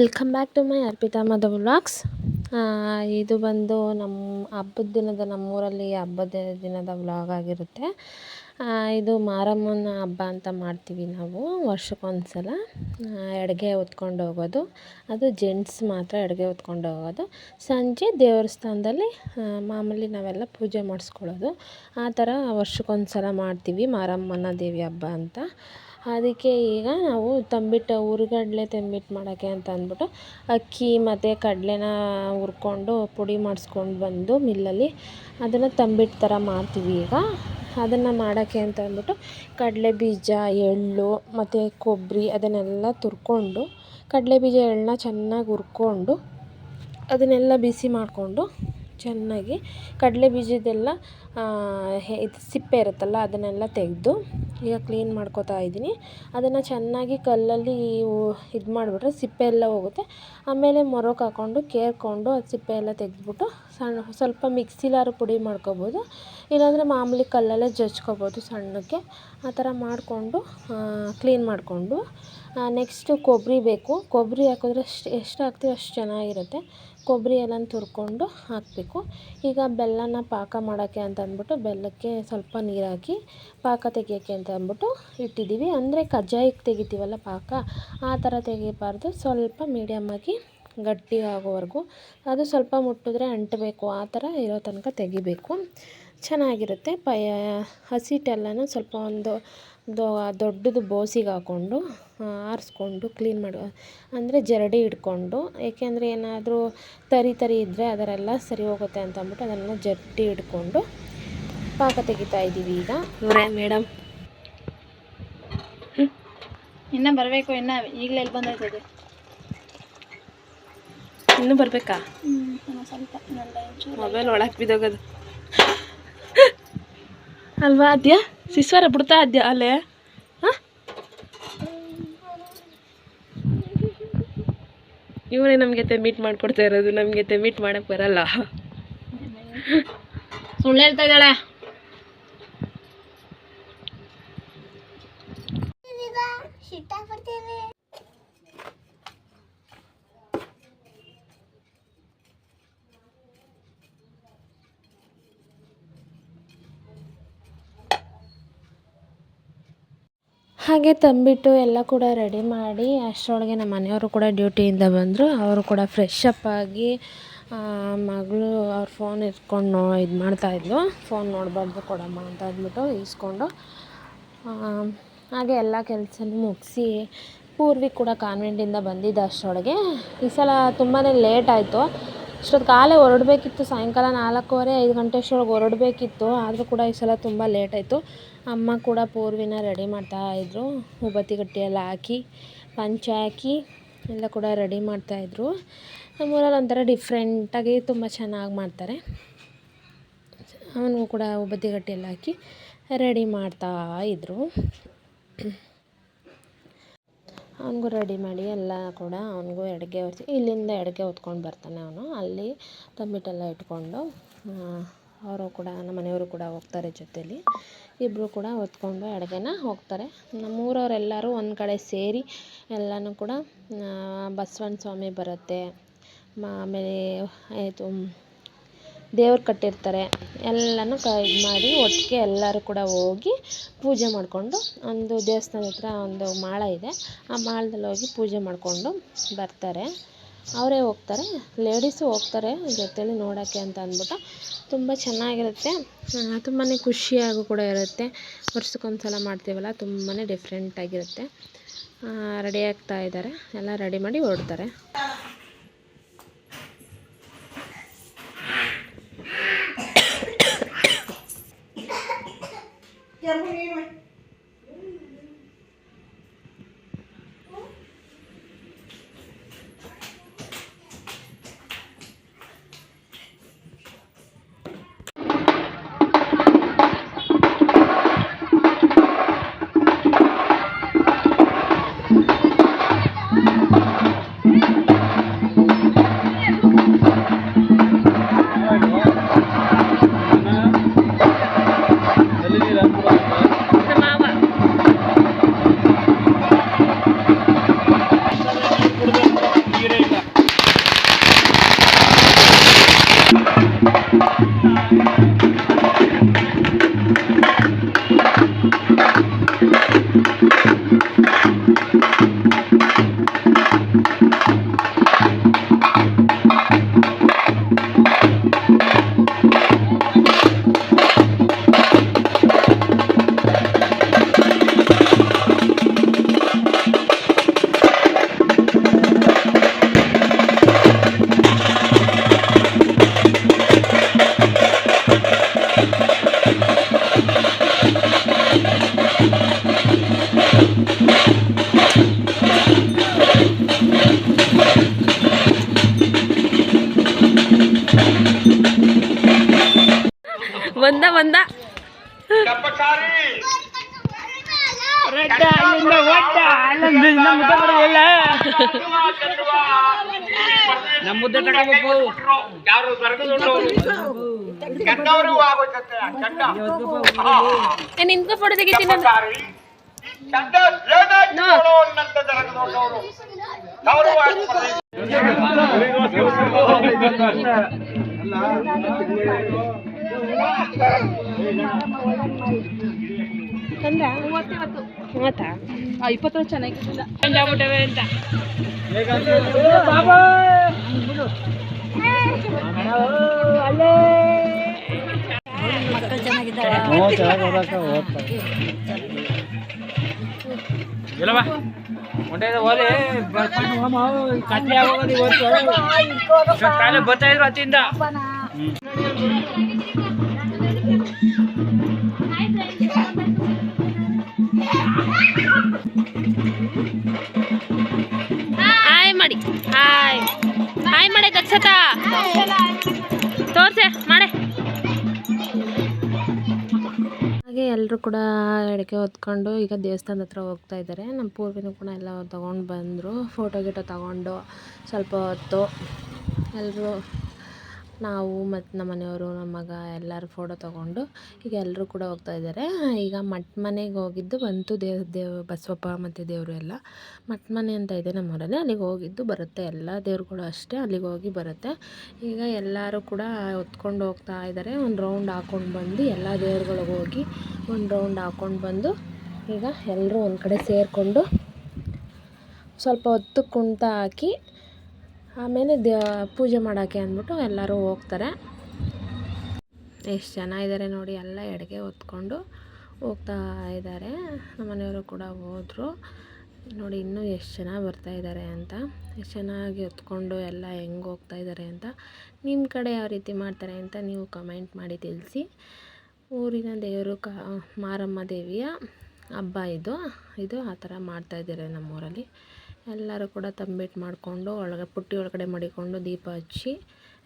Welcome back to my Arpita Madhu vlogs ಇದು ಬಂದು ನಮ್ಮ ಹಬ್ಬದ ದಿನದ ನಮ್ಮೂರಲ್ಲಿ ಹಬ್ಬದ ದಿನದ ವ್ಲಾಗ್ ಆಗಿರುತ್ತೆ. ಇದು ಮಾರಮ್ಮನ ಹಬ್ಬ ಅಂತ ಮಾಡ್ತೀವಿ ನಾವು ವರ್ಷಕ್ಕೊಂದು ಸಲ ಎಡಗೆ ಹೊತ್ಕೊಂಡು ಹೋಗೋದು. ಅದು ಜೆಂಟ್ಸ್ ಮಾತ್ರ ಎಡಗೆ ಹೊತ್ಕೊಂಡು ಹೋಗೋದು. ಸಂಜೆ ದೇವಸ್ಥಾನದಲ್ಲಿ ಮಾಮೂಲಿ ನಾವೆಲ್ಲ ಪೂಜೆ ಮಾಡಿಸ್ಕೊಳ್ಳೋದು. ಆ ಥರ ವರ್ಷಕ್ಕೊಂದು ಸಲ ಮಾಡ್ತೀವಿ ಮಾರಮ್ಮನ ದೇವಿ ಹಬ್ಬ ಅಂತ. ಅದಕ್ಕೆ ಈಗ ನಾವು ತಂಬಿಟ್ಟು ಹುರ್ಗಡ್ಲೆ ತಂಬಿಟ್ಟು ಮಾಡೋಕ್ಕೆ ಅಂತ ಅಂದ್ಬಿಟ್ಟು ಅಕ್ಕಿ ಮತ್ತು ಕಡಲೆನ ಹುರ್ಕೊಂಡು ಪುಡಿ ಮಾಡಿಸ್ಕೊಂಡು ಬಂದು ಮಿಲ್ಲಲ್ಲಿ ಅದನ್ನು ತಂಬಿಟ್ಟು ಥರ ಮಾಡ್ತೀವಿ ಈಗ. ಅದನ್ನು ಮಾಡೋಕ್ಕೆ ಅಂತ ಅಂದ್ಬಿಟ್ಟು ಕಡಲೆ ಬೀಜ, ಎಳ್ಳು ಮತ್ತು ಕೊಬ್ಬರಿ ಅದನ್ನೆಲ್ಲ ತುರ್ಕೊಂಡು ಕಡಲೆ ಬೀಜ, ಎಳ್ಳನ್ನ ಚೆನ್ನಾಗಿ ಹುರ್ಕೊಂಡು ಅದನ್ನೆಲ್ಲ ಬಿಸಿ ಮಾಡಿಕೊಂಡು ಚೆನ್ನಾಗಿ ಕಡಲೆ ಬೀಜದ್ದೆಲ್ಲ ಇದು ಸಿಪ್ಪೆ ಇರುತ್ತಲ್ಲ ಅದನ್ನೆಲ್ಲ ತೆಗೆದು ಈಗ ಕ್ಲೀನ್ ಮಾಡ್ಕೊತಾ ಇದ್ದೀನಿ. ಅದನ್ನು ಚೆನ್ನಾಗಿ ಕಲ್ಲಲ್ಲಿ ಇದು ಮಾಡಿಬಿಟ್ರೆ ಸಿಪ್ಪೆ ಎಲ್ಲ ಹೋಗುತ್ತೆ. ಆಮೇಲೆ ಮೊರಕ್ಕೆ ಹಾಕ್ಕೊಂಡು ಕೇರ್ಕೊಂಡು ಅದು ಸಿಪ್ಪೆ ಎಲ್ಲ ತೆಗೆದ್ಬಿಟ್ಟು ಸಣ್ಣ ಸ್ವಲ್ಪ ಮಿಕ್ಸಿಲಾದ್ರು ಪುಡಿ ಮಾಡ್ಕೊಬೋದು. ಇಲ್ಲಾಂದರೆ ಮಾಮೂಲಿ ಕಲ್ಲಲ್ಲೇ ಜಜ್ಕೋಬೋದು ಸಣ್ಣಕ್ಕೆ. ಆ ಥರ ಮಾಡಿಕೊಂಡು ಕ್ಲೀನ್ ಮಾಡಿಕೊಂಡು. ನೆಕ್ಸ್ಟು ಕೊಬ್ಬರಿ ಬೇಕು. ಕೊಬ್ಬರಿ ಹಾಕಿದ್ರೆ ಎಷ್ಟು ಹಾಕ್ತೀವಿ ಅಷ್ಟು ಚೆನ್ನಾಗಿರುತ್ತೆ. ಕೊಬ್ಬರಿ ಎಲ್ಲ ತುರ್ಕೊಂಡು ಹಾಕಬೇಕು. ಈಗ ಬೆಲ್ಲನ ಪಾಕ ಮಾಡೋಕ್ಕೆ ಅಂತ ಅಂದ್ಬಿಟ್ಟು ಬೆಲ್ಲಕ್ಕೆ ಸ್ವಲ್ಪ ನೀರಾಕಿ ಪಾಕ ತೆಗಿಯೋಕ್ಕೆ ಅಂತ ಅಂದ್ಬಿಟ್ಟು ಇಟ್ಟಿದ್ದೀವಿ. ಅಂದರೆ ಕಜ್ಜಾಯಕ್ಕೆ ತೆಗಿತೀವಲ್ಲ ಪಾಕ, ಆ ಥರ ತೆಗಿಬಾರ್ದು. ಸ್ವಲ್ಪ ಮೀಡಿಯಮ್ಮಾಗಿ ಗಟ್ಟಿ ಆಗೋವರೆಗೂ ಅದು ಸ್ವಲ್ಪ ಮುಟ್ಟಿದ್ರೆ ಅಂಟಬೇಕು. ಆ ಥರ ಇರೋ ತನಕ ತೆಗಿಬೇಕು. ಚೆನ್ನಾಗಿರುತ್ತೆ. ಪಯ ಹಿಟ್ಟೆಲ್ಲನೂ ಸ್ವಲ್ಪ ಒಂದು ದೊಡ್ಡದು ಬೋಸಿಗೆ ಹಾಕ್ಕೊಂಡು ಆರಿಸ್ಕೊಂಡು ಕ್ಲೀನ್ ಮಾಡಿ ಅಂದರೆ ಜರಡಿ ಇಟ್ಕೊಂಡು, ಏಕೆಂದರೆ ಏನಾದರೂ ತರಿ ತರಿ ಇದ್ದರೆ ಅದರೆಲ್ಲ ಸರಿ ಹೋಗುತ್ತೆ ಅಂತ ಅಂದ್ಬಿಟ್ಟು ಅದನ್ನೆಲ್ಲ ಜರಡಿ ಇಟ್ಕೊಂಡು ಪಾಕ ತೆಗಿತಾ ಇದ್ದೀವಿ ಈಗ. ಮೇಡಮ್. ಇನ್ನೂ ಬರಬೇಕು, ಇನ್ನೂ ಈಗಲೇ ಎಲ್ಲಿ ಬಂದೈತದೆ ಇನ್ನೂ ಬರಬೇಕಾ? ಮೊಬೈಲ್ ಒಳಗೆ ಬಿದ್ದೋಗೋದು. ಅಲ್ವಾ ಅದ್ಯಾ ಸಿಸ್ವಾರ ಬಿಡ್ತಾ ಅದ್ಯಾ ಅಲ್ಲೇ? ಹಾಂ? ಇವರೇ ನಮಗೆ ಮೀಟ್ ಮಾಡ್ಕೊಡ್ತಾ ಇರೋದು ನಮಗೆ ಮೀಟ್ ಮಾಡಕ್ಕೆ ಬರಲ್ಲ. ಸುಳ್ಳು ಹೇಳ್ತಾ ಇದ್ದಾಳೆ. ಹಾಗೆ ತಂಬಿಟ್ಟು ಎಲ್ಲ ಕೂಡ ರೆಡಿ ಮಾಡಿ, ಅಷ್ಟರೊಳಗೆ ನಮ್ಮ ಮನೆಯವರು ಕೂಡ ಡ್ಯೂಟಿಯಿಂದ ಬಂದರು. ಅವರು ಕೂಡ ಫ್ರೆಶ್ ಅಪ್ ಆಗಿ ಮಗಳು ಅವ್ರ ಫೋನ್ ಇಟ್ಕೊಂಡು ನೋ, ಇದು ಮಾಡ್ತಾಯಿದ್ಲು ಫೋನ್ ನೋಡಬಾರ್ದು ಕೊಡಮ್ಮ ಅಂತ ಅಂದ್ಬಿಟ್ಟು ಇಸ್ಕೊಂಡು ಹಾಗೆ ಎಲ್ಲ ಕೆಲಸನೂ ಮುಗಿಸಿ, ಪೂರ್ವಿ ಕೂಡ ಕಾನ್ವೆಂಟಿಂದ ಬಂದಿದ್ದ ಅಷ್ಟರೊಳಗೆ. ಈ ಸಲ ತುಂಬಾ ಲೇಟ್ ಆಯಿತು. ಇಷ್ಟೊತ್ತು ಕಾಲೇ ಹೊರಡಬೇಕಿತ್ತು, ಸಾಯಂಕಾಲ ನಾಲ್ಕೂವರೆ, ಐದು ಗಂಟೆ ಅಷ್ಟೊಳಗೆ ಹೊರಡಬೇಕಿತ್ತು. ಆದರೂ ಕೂಡ ಈ ಸಲ ತುಂಬ ಲೇಟ್ ಆಯಿತು. ಅಮ್ಮ ಕೂಡ ಪೂರ್ವಿನ ರೆಡಿ ಮಾಡ್ತಾಯಿದ್ರು ಉಬತ್ತಿ ಗಟ್ಟಿಯೆಲ್ಲ ಹಾಕಿ, ಪಂಚ ಹಾಕಿ, ಎಲ್ಲ ಕೂಡ ರೆಡಿ ಮಾಡ್ತಾಯಿದ್ರು ನಮ್ಮೂರಲ್ಲಿ ಒಂಥರ ಡಿಫ್ರೆಂಟಾಗಿ ತುಂಬ ಚೆನ್ನಾಗಿ ಮಾಡ್ತಾರೆ. ಅವನಿಗೂ ಕೂಡ ಉಬತ್ತಿ ಗಟ್ಟಿಯೆಲ್ಲ ಹಾಕಿ ರೆಡಿ ಮಾಡ್ತಾ ಇದ್ದರು ಅವನಿಗೂ ರೆಡಿ ಮಾಡಿ ಎಲ್ಲ ಕೂಡ ಅವನಿಗೂ ಎಡಗೆ ಹೊತ್ತಿ ಇಲ್ಲಿಂದ ಎಡಗೆ ಹೊತ್ಕೊಂಡು ಬರ್ತಾನೆ ಅವನು. ಅಲ್ಲಿ ತಂಬಿಟ್ಟೆಲ್ಲ ಇಟ್ಕೊಂಡು ಅವರು ಕೂಡ, ನಮ್ಮ ಮನೆಯವರು ಕೂಡ ಹೋಗ್ತಾರೆ ಜೊತೇಲಿ. ಇಬ್ಬರು ಕೂಡ ಹೊತ್ಕೊಂಡು ಅಡುಗೆನ ಹೋಗ್ತಾರೆ. ನಮ್ಮೂರವರೆಲ್ಲರೂ ಒಂದು ಕಡೆ ಸೇರಿ ಎಲ್ಲನೂ ಕೂಡ ಬಸವನ ಸ್ವಾಮಿ ಬರುತ್ತೆ. ಆಮೇಲೆ ಇದು ದೇವ್ರು ಕಟ್ಟಿರ್ತಾರೆ. ಎಲ್ಲನೂ ಕ ಮಾಡಿ ಒಟ್ಟಿಗೆ ಎಲ್ಲರೂ ಕೂಡ ಹೋಗಿ ಪೂಜೆ ಮಾಡಿಕೊಂಡು ಒಂದು ದೇವಸ್ಥಾನದ ಹತ್ರ ಒಂದು ಮಾಳ ಇದೆ. ಆ ಮಾಳದಲ್ಲಿ ಹೋಗಿ ಪೂಜೆ ಮಾಡಿಕೊಂಡು ಬರ್ತಾರೆ. ಅವರೇ ಹೋಗ್ತಾರೆ. ಲೇಡೀಸು ಹೋಗ್ತಾರೆ ಜೊತೇಲಿ ನೋಡೋಕ್ಕೆ ಅಂತ ಅಂದ್ಬಿಟ್ಟು. ತುಂಬ ಚೆನ್ನಾಗಿರುತ್ತೆ. ತುಂಬಾ ಖುಷಿಯಾಗೂ ಕೂಡ ಇರುತ್ತೆ. ವರ್ಷಕ್ಕೊಂದು ಸಲ ಮಾಡ್ತೀವಲ್ಲ ತುಂಬಾ ಡಿಫ್ರೆಂಟಾಗಿರುತ್ತೆ ರೆಡಿ ಆಗ್ತಾ ಇದ್ದಾರೆ. ಎಲ್ಲ ರೆಡಿ ಮಾಡಿ ಹೊರಡ್ತಾರೆ. Terminator. ನಮ್ಮ ಮುದ್ದೆ ತಗೋಬೇಕು ಏ ನಿಂತ್ಕೊ ಫೋಟೋ ತೆಗಿತೀನಿ ತಂದ ಮೂವತ್ತಾ? ಇಪ್ಪತ್ತು ಚೆನ್ನಾಗಿಲ್ಲ ಆಗ್ಬಿಟ್ಟವೆ ಅಂತ. ಇಲ್ಲವಾ? ಚೆನ್ನಾಗಿದ್ದಾರೆ ಹೋಮ ಕತ್ಲೆ ಆಗೋದು ಇವತ್ತು. ಕಾಲೇ ಬರ್ತಾ ಇದ್ರು ಅತ್ತಿಂದ? ಹಾಯ್ ಮಾಡಿ. ಹಾಯ್. ಹಾಯ್ ಮಾಡಿ ದಕ್ಷತಾ. ತೋರ್ಸೆ, ಮಾಡೆ. ಹಾಗೆ ಎಲ್ಲರೂ ಕೂಡ ಎಡಕ್ಕೆ ಹೊತ್ಕೊಂಡು ಈಗ ದೇವಸ್ಥಾನದ ಹತ್ರ ಹೋಗ್ತಾ ಇದ್ದಾರೆ. ನಮ್ಮ ಪೂರ್ವಿನೂ ಕೂಡ ಎಲ್ಲ ತೊಗೊಂಡು ಬಂದರು. ಫೋಟೋ ಗಿಟೋ ತಗೊಂಡು ಸ್ವಲ್ಪ ಹೊತ್ತು. ಎಲ್ಲರೂ ನಾವು ಮತ್ತು ನಮ್ಮ ಮನೆಯವರು ನಮ್ಮ ಮಗ ಎಲ್ಲರೂ ಫೋಟೋ ತೊಗೊಂಡು ಈಗ ಎಲ್ಲರೂ ಕೂಡ ಹೋಗ್ತಾ ಇದ್ದಾರೆ. ಈಗ ಮಠ ಮನೆಗೆ ಹೋಗಿದ್ದು ಬಂತು ದೇವ, ದೇವ್ ಬಸವಪ್ಪ ಮತ್ತು ದೇವರು ಎಲ್ಲ. ಮಠ ಮನೆ ಅಂತ ಇದೆ ನಮ್ಮೂರಲ್ಲಿ. ಅಲ್ಲಿಗೆ ಹೋಗಿದ್ದು ಬರುತ್ತೆ. ಎಲ್ಲ ದೇವ್ರುಗಳು ಅಷ್ಟೇ ಅಲ್ಲಿಗೆ ಹೋಗಿ ಬರುತ್ತೆ. ಈಗ ಎಲ್ಲರೂ ಕೂಡ ಹೊತ್ಕೊಂಡು ಹೋಗ್ತಾ ಇದ್ದಾರೆ. ಒಂದು ರೌಂಡ್ ಹಾಕ್ಕೊಂಡು ಬಂದು ಎಲ್ಲ ದೇವ್ರುಗಳಿಗೆ ಹೋಗಿ ಒಂದು ರೌಂಡ್ ಹಾಕ್ಕೊಂಡು ಬಂದು ಈಗ ಎಲ್ಲರೂ ಒಂದು ಕಡೆ ಸೇರಿಕೊಂಡು ಸ್ವಲ್ಪ ಹೊತ್ತು ಕುಣಿತ ಹಾಕಿ ಆಮೇಲೆ ದೇ ಪೂಜೆ ಮಾಡೋಕ್ಕೆ ಅಂದ್ಬಿಟ್ಟು ಎಲ್ಲರೂ ಹೋಗ್ತಾರೆ. ಎಷ್ಟು ಜನ ಇದ್ದಾರೆ ನೋಡಿ, ಎಲ್ಲ ಎಡಗೆ ಹೊತ್ಕೊಂಡು ಹೋಗ್ತಾ ಇದ್ದಾರೆ ನಮ್ಮ ಮನೆಯವರು ಕೂಡ ಹೋದರು. ನೋಡಿ, ಇನ್ನೂ ಎಷ್ಟು ಜನ ಬರ್ತಾ ಇದ್ದಾರೆ ಅಂತ. ಎಷ್ಟು ಚೆನ್ನಾಗಿ ಹೊತ್ಕೊಂಡು ಎಲ್ಲ ಹೆಂಗೆ ಹೋಗ್ತಾ ಇದ್ದಾರೆ ಅಂತ ನಿಮ್ಮ ಕಡೆ ಯಾವ ರೀತಿ ಮಾಡ್ತಾರೆ ಅಂತ ನೀವು ಕಮೆಂಟ್ ಮಾಡಿ ತಿಳಿಸಿ. ಊರಿನ ದೇವರು ಕ, ಮಾರಮ್ಮ ದೇವಿಯ ಹಬ್ಬ ಇದು. ಇದು ಆ ಥರ ಮಾಡ್ತಾಯಿದ್ದಾರೆ ನಮ್ಮೂರಲ್ಲಿ. ಎಲ್ಲರೂ ಕೂಡ ತಂಬಿಟ್ಟು ಮಾಡಿಕೊಂಡು ಒಳಗೆ ಪುಟ್ಟಿ ಒಳಗಡೆ ಮಡಿಕೊಂಡು ದೀಪ ಹಚ್ಚಿ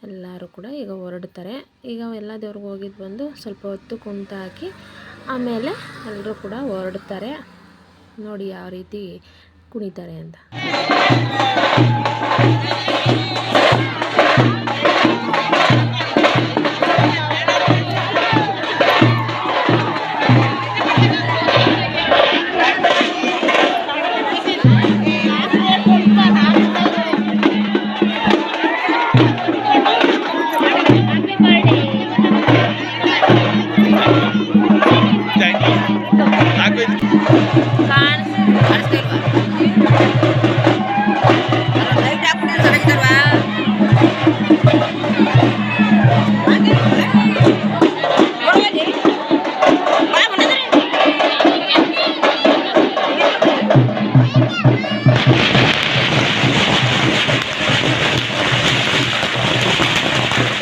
ಎಲ್ಲರೂ ಕೂಡ ಈಗ ಹೊರಡ್ತಾರೆ. ಈಗ ಎಲ್ಲ ದೇವ್ರಿಗೆ ಹೋಗಿದ್ದು ಬಂದು ಸ್ವಲ್ಪ ಹೊತ್ತು ಕುಂತ ಹಾಕಿ ಆಮೇಲೆ ಎಲ್ಲರೂ ಕೂಡ ಹೊರಡ್ತಾರೆ. ನೋಡಿ ಯಾವ ರೀತಿ ಕುಣಿತಾರೆ ಅಂತ.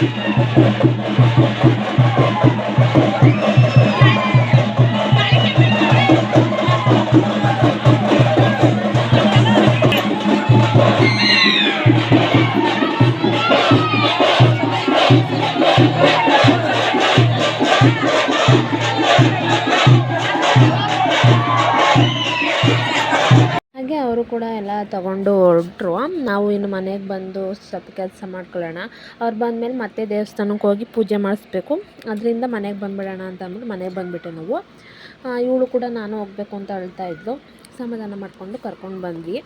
ハハハハ。ಮನೆಗೆ ಬಂದು ಸ್ವಲ್ಪ ಕೆಲಸ ಮಾಡ್ಕೊಳ್ಳೋಣ. ಅವ್ರು ಬಂದಮೇಲೆ ಮತ್ತೆ ದೇವಸ್ಥಾನಕ್ಕೆ ಹೋಗಿ ಪೂಜೆ ಮಾಡಿಸ್ಬೇಕು. ಅದರಿಂದ ಮನೆಗೆ ಬಂದ್ಬಿಡೋಣ ಅಂತ ಅಂದ್ಬಿಟ್ಟು ಮನೆಗೆ ಬಂದುಬಿಟ್ಟೆ ನಾವು. ಇವಳು ಕೂಡ ನಾನು ಹೋಗಬೇಕು ಅಂತ ಅಳ್ತಾ ಇದ್ಲು. ಸಮಾಧಾನ ಮಾಡಿಕೊಂಡು ಕರ್ಕೊಂಡು ಬಂದ್ವಿ.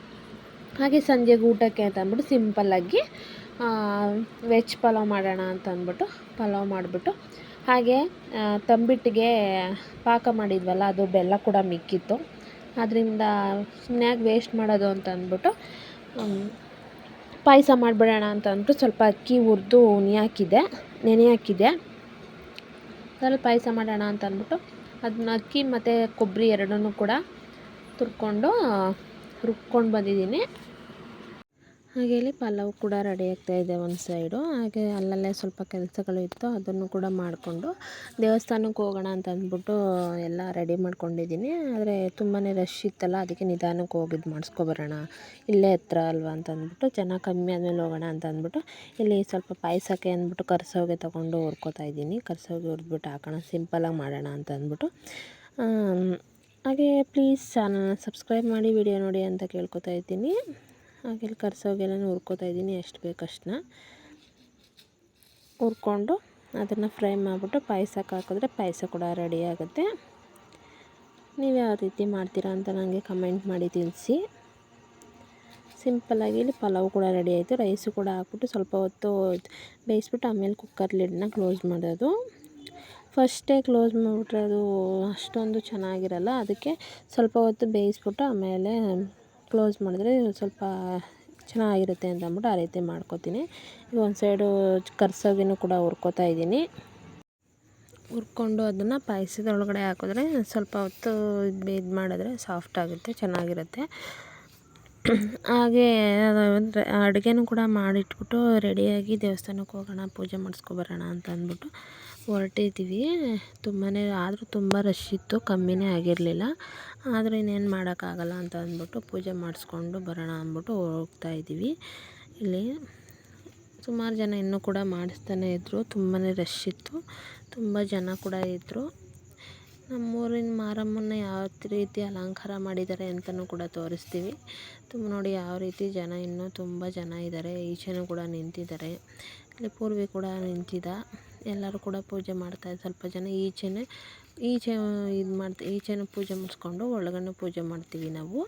ಹಾಗೆ ಸಂಜೆಗೆ ಊಟಕ್ಕೆ ಅಂತ ಅಂದ್ಬಿಟ್ಟು ಸಿಂಪಲ್ಲಾಗಿ ವೆಜ್ ಪಲಾವ್ ಮಾಡೋಣ ಅಂತ ಅಂದ್ಬಿಟ್ಟು ಪಲಾವ್ ಮಾಡಿಬಿಟ್ಟು. ಹಾಗೆ ತಂಬಿಟ್ಟಿಗೆ ಪಾಕ ಮಾಡಿದ್ವಲ್ಲ, ಅದು ಬೆಲ್ಲ ಕೂಡ ಮಿಕ್ಕಿತ್ತು. ಅದರಿಂದ ಸುಮ್ಮನೆ ವೇಸ್ಟ್ ಮಾಡೋದು ಅಂತ ಅಂದ್ಬಿಟ್ಟು ಪಾಯಸ ಮಾಡಿಬಿಡೋಣ ಅಂತ ಅಂದ್ಬಿಟ್ಟು ಸ್ವಲ್ಪ ಅಕ್ಕಿ ಹುರಿದು ಉನಿ ಹಾಕಿದ್ದೆ ನೆನೆ ಹಾಕಿದ್ದೆ ಸ್ವಲ್ಪ ಪಾಯಸ ಮಾಡೋಣ ಅಂತ ಅಂದ್ಬಿಟ್ಟು ಅದನ್ನ ಅಕ್ಕಿ ಮತ್ತು ಕೊಬ್ಬರಿ ಎರಡನ್ನೂ ಕೂಡ ತುರ್ಕೊಂಡು, ರುಬ್ಕೊಂಡು ಬಂದಿದ್ದೀನಿ. ಹಾಗೆ ಇಲ್ಲಿ ಪಲಾವ್ ಕೂಡ ರೆಡಿ ಆಗ್ತಾ ಇದೆ ಒಂದು ಸೈಡು ಹಾಗೆ ಅಲ್ಲಲ್ಲೇ ಸ್ವಲ್ಪ ಕೆಲಸಗಳು ಇತ್ತು, ಅದನ್ನು ಕೂಡ ಮಾಡಿಕೊಂಡು ದೇವಸ್ಥಾನಕ್ಕೆ ಹೋಗೋಣ ಅಂತ ಅಂದ್ಬಿಟ್ಟು ಎಲ್ಲ ರೆಡಿ ಮಾಡ್ಕೊಂಡಿದ್ದೀನಿ. ಆದರೆ ತುಂಬಾ ರಶ್ ಇತ್ತಲ್ಲ, ಅದಕ್ಕೆ ನಿಧಾನಕ್ಕೆ ಹೋಗಿದ್ದು ಮಾಡಿಸ್ಕೊಬರೋಣ, ಇಲ್ಲೇ ಹತ್ರ ಅಲ್ವಾ ಅಂತ ಅಂದ್ಬಿಟ್ಟು ಜನ ಕಮ್ಮಿ ಆದಮೇಲೆ ಹೋಗೋಣ ಅಂತ ಅಂದ್ಬಿಟ್ಟು ಇಲ್ಲಿ ಸ್ವಲ್ಪ ಪಾಯಸಕ್ಕೆ ಅಂದ್ಬಿಟ್ಟು ಕರ್ಸೋಗೆ ತೊಗೊಂಡು ಹುರ್ಕೋತಾ ಇದ್ದೀನಿ. ಕರ್ಸೋಗೆ ಹುರಿದ್ಬಿಟ್ಟು ಹಾಕೋಣ ಸಿಂಪಲಾಗಿ ಮಾಡೋಣ ಅಂತ ಅಂದ್ಬಿಟ್ಟು. ಹಾಗೆ ಪ್ಲೀಸ್ ಚಾನಲ್ನ ಸಬ್ಸ್ಕ್ರೈಬ್ ಮಾಡಿ ವಿಡಿಯೋ ನೋಡಿ ಅಂತ ಕೇಳ್ಕೊತಾ ಇದ್ದೀನಿ. ಹಾಗೆ ಕರ್ಸೋಗೆಲ್ಲ ಹುರ್ಕೋತಾ ಇದ್ದೀನಿ, ಎಷ್ಟು ಬೇಕು ಅಷ್ಟನ್ನ. ಹುರ್ಕೊಂಡು ಅದನ್ನು ಫ್ರೈ ಮಾಡಿಬಿಟ್ಟು ಪಾಯಸಕ್ಕೆ ಹಾಕಿದ್ರೆ ಪಾಯಸ ಕೂಡ ರೆಡಿ ಆಗುತ್ತೆ. ನೀವು ಯಾವ ರೀತಿ ಮಾಡ್ತೀರಾ ಅಂತ ನನಗೆ ಕಮೆಂಟ್ ಮಾಡಿ ತಿಳಿಸಿ. ಸಿಂಪಲ್ಲಾಗಿ ಇಲ್ಲಿ ಪಲಾವ್ ಕೂಡ ರೆಡಿ ಆಯಿತು, ರೈಸು ಕೂಡ ಹಾಕ್ಬಿಟ್ಟು ಸ್ವಲ್ಪ ಹೊತ್ತು ಬೇಯಿಸ್ಬಿಟ್ಟು ಆಮೇಲೆ ಕುಕ್ಕರ್ ಲಿಡ್ನ ಕ್ಲೋಸ್ ಮಾಡೋದು. ಫಸ್ಟೇ ಕ್ಲೋಸ್ ಮಾಡಿಬಿಟ್ರೆ ಅದು ಅಷ್ಟೊಂದು ಚೆನ್ನಾಗಿರಲ್ಲ, ಅದಕ್ಕೆ ಸ್ವಲ್ಪ ಹೊತ್ತು ಬೇಯಿಸ್ಬಿಟ್ಟು ಆಮೇಲೆ ಕ್ಲೋಸ್ ಮಾಡಿದ್ರೆ ಸ್ವಲ್ಪ ಚೆನ್ನಾಗಿರುತ್ತೆ ಅಂತ ಅಂದ್ಬಿಟ್ಟು ಆ ರೀತಿ ಮಾಡ್ಕೊತೀನಿ. ಈಗ ಒಂದು ಸೈಡು ಕರ್ಸೋಗಿನ ಕೂಡ ಹುರ್ಕೋತಾ ಇದ್ದೀನಿ. ಹುರ್ಕೊಂಡು ಅದನ್ನು ಪಾಯಸದ ಒಳಗಡೆ ಹಾಕಿದ್ರೆ ಸ್ವಲ್ಪ ಹೊತ್ತು ಇದು ಮಾಡಿದ್ರೆ ಸಾಫ್ಟ್ ಆಗುತ್ತೆ, ಚೆನ್ನಾಗಿರುತ್ತೆ. ಹಾಗೆ ಅಡುಗೆನೂ ಕೂಡ ಮಾಡಿಟ್ಬಿಟ್ಟು ರೆಡಿಯಾಗಿ ದೇವಸ್ಥಾನಕ್ಕೆ ಹೋಗೋಣ, ಪೂಜೆ ಮಾಡಿಸ್ಕೊಬರೋಣ ಅಂತ ಅಂದ್ಬಿಟ್ಟು ಹೊರಟಿದ್ದೀವಿ. ತುಂಬಾ ಆದರೂ ತುಂಬ ರಶ್ ಇತ್ತು, ಕಮ್ಮಿನೇ ಆಗಿರಲಿಲ್ಲ. ಆದರೂ ಇನ್ನೇನು ಮಾಡೋಕ್ಕಾಗಲ್ಲ ಅಂತ ಅಂದ್ಬಿಟ್ಟು ಪೂಜೆ ಮಾಡಿಸ್ಕೊಂಡು ಬರೋಣ ಅಂದ್ಬಿಟ್ಟು ಹೋಗ್ತಾ ಇದ್ದೀವಿ. ಇಲ್ಲಿ ಸುಮಾರು ಜನ ಇನ್ನೂ ಕೂಡ ಮಾಡಿಸ್ತಾನೆ ಇದ್ದರು ತುಂಬಾ ರಶ್ ಇತ್ತು. ತುಂಬ ಜನ ಕೂಡ ಇದ್ದರು ನಮ್ಮೂರಿನ ಮಾರಮ್ಮನ ಯಾವ ರೀತಿ ಅಲಂಕಾರ ಮಾಡಿದ್ದಾರೆ ಅಂತಲೂ ಕೂಡ ತೋರಿಸ್ತೀವಿ. ತುಂಬ ನೋಡಿ ಯಾವ ರೀತಿ ಜನ ಇನ್ನೂ ತುಂಬ ಜನ ಇದ್ದಾರೆ ಈಚೆನೂ ಕೂಡ ನಿಂತಿದ್ದಾರೆ ಇಲ್ಲಿ ಪೂರ್ವಿ ಕೂಡ ನಿಂತಿದ್ದ ಎಲ್ಲರೂ ಕೂಡ ಪೂಜೆ ಮಾಡ್ತಾರೆ ಸ್ವಲ್ಪ ಜನ ಈಚೆನೇ ಈಚೆ ಇದು ಮಾಡ್ತಾ ಈಚೆನ ಪೂಜೆ ಮುಗಿಸ್ಕೊಂಡು ಒಳಗಡೆ ಪೂಜೆ ಮಾಡ್ತೀವಿ ನಾವು.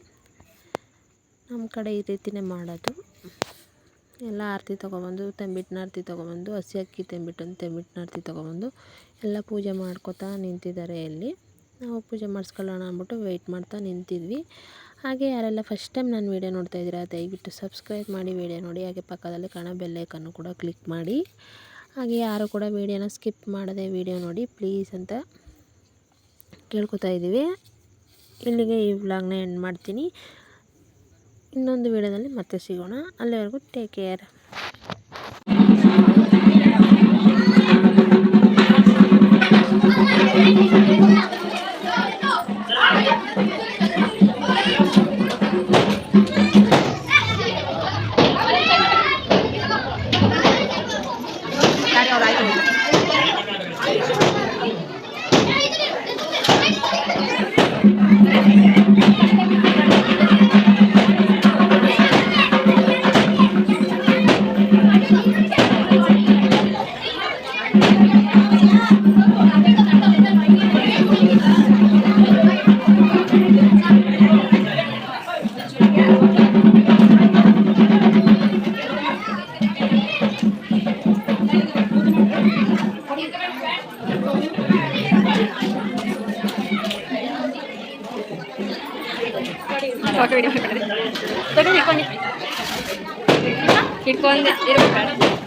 ನಮ್ಮ ಕಡೆ ಈ ರೀತಿನೇ ಮಾಡೋದು. ಎಲ್ಲ ಆರತಿ ತೊಗೊಬಂದು, ತಂಬಿಟ್ಟಿನ ಆರತಿ ತೊಗೊಬಂದು, ಹಸಿ ಅಕ್ಕಿ ತಂಬಿಟ್ಟು ತಂಬಿಟ್ಟಿನ ಆರತಿ ತೊಗೊಬಂದು ಎಲ್ಲ ಪೂಜೆ ಮಾಡ್ಕೊತಾ ನಿಂತಿದ್ದಾರೆ ಇಲ್ಲಿ. ನಾವು ಪೂಜೆ ಮಾಡಿಸ್ಕೊಳ್ಳೋಣ ಅಂದ್ಬಿಟ್ಟು ವೆಯ್ಟ್ ಮಾಡ್ತಾ ನಿಂತಿದ್ವಿ. ಹಾಗೆ ಯಾರೆಲ್ಲ ಫಸ್ಟ್ ಟೈಮ್ ನಾನು ವೀಡಿಯೋ ನೋಡ್ತಾ ಇದ್ದೀರಾ, ದಯವಿಟ್ಟು ಸಬ್ಸ್ಕ್ರೈಬ್ ಮಾಡಿ ವೀಡಿಯೋ ನೋಡಿ. ಹಾಗೆ ಪಕ್ಕದಲ್ಲಿ ಕಾಣೋ ಬೆಲ್ಲೈಕನ್ನು ಕೂಡ ಕ್ಲಿಕ್ ಮಾಡಿ. ಹಾಗೆ ಯಾರು ಕೂಡ ವೀಡಿಯೋನ ಸ್ಕಿಪ್ ಮಾಡದೆ ವೀಡಿಯೋ ನೋಡಿ ಪ್ಲೀಸ್ ಅಂತ ಕೇಳ್ಕೊತಾ ಇದ್ದೀವಿ. ಇಲ್ಲಿಗೆ ಈ ವ್ಲಾಗ್ನ ಎಂಡ್ ಮಾಡ್ತೀನಿ. ಇನ್ನೊಂದು ವೀಡಿಯೋದಲ್ಲಿ ಮತ್ತೆ ಸಿಗೋಣ. ಅಲ್ಲಿವರೆಗೂ ಟೇಕ್ ಕೇರ್ ಹಿಡ್ಕೊಂಡು ಇರ್ಬೇಕು ಇಲ್ಲ